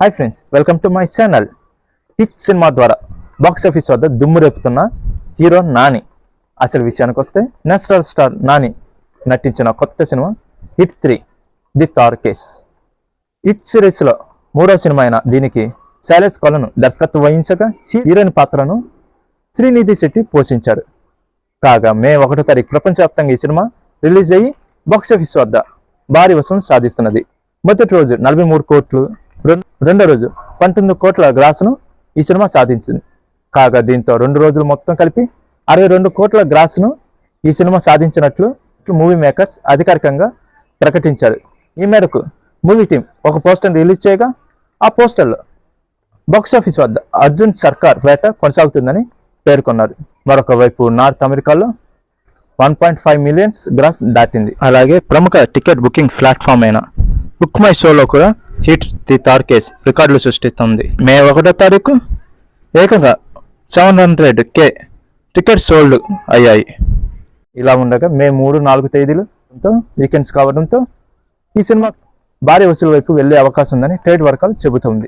Hi friends welcome to my channel hit cinema ద్వారా box office వద్ద దుమ్ము రేపుతున్న hero Nani. అసలు విషయానికి వస్తే నేషనల్ స్టార్ నాని నటించిన కొత్త cinema hit three the third case hit సిరీస్లో మూడో సినిమా అయిన దీనికి శైలేష్ కొలను దర్శకత్వం వహించగా హీరోయిన్ పాత్రను శ్రీనిధి శెట్టి పోషించాడు కాగా మే ఒకటో తారీఖు ప్రపంచవ్యాప్తంగా ఈ సినిమా రిలీజ్ అయ్యి బాక్స్ ఆఫీస్ వద్ద భారీ వసూలు సాధిస్తున్నది. మొదటి రోజు నలభై మూడు కోట్లు రెండో రోజు పంతొమ్మిది కోట్ల గ్రాసును ఈ సినిమా సాధించింది. కాగా దీంతో రెండు రోజులు మొత్తం కలిపి అరవై రెండు కోట్ల గ్రాసును ఈ సినిమా సాధించినట్లు మూవీ మేకర్స్ అధికారికంగా ప్రకటించారు. ఈ మేరకు మూవీ టీం ఒక పోస్టర్ రిలీజ్ చేయగా ఆ పోస్టర్లో బాక్స్ ఆఫీస్ వద్ద అర్జున్ సర్కార్ వేట కొనసాగుతుందని పేర్కొన్నారు. మరొక వైపు నార్త్ అమెరికాలో one point five millions gross దాటింది. అలాగే ప్రముఖ టికెట్ బుకింగ్ ప్లాట్ఫామ్ అయిన బుక్ మై షోలో కూడా హిట్ ది తార్ రికార్డులు సృష్టిస్తుంది. మే ఒకటో తారీఖు ఏకంగా seven hundred K ticket sold అయ్యాయి. ఇలా ఉండగా మే మూడు నాలుగు తేదీలు వీకెండ్స్ కావడంతో ఈ సినిమా భారీ వసూలు వైపు వెళ్ళే అవకాశం ఉందని ట్రేడ్ వర్గాలు చెబుతుంది.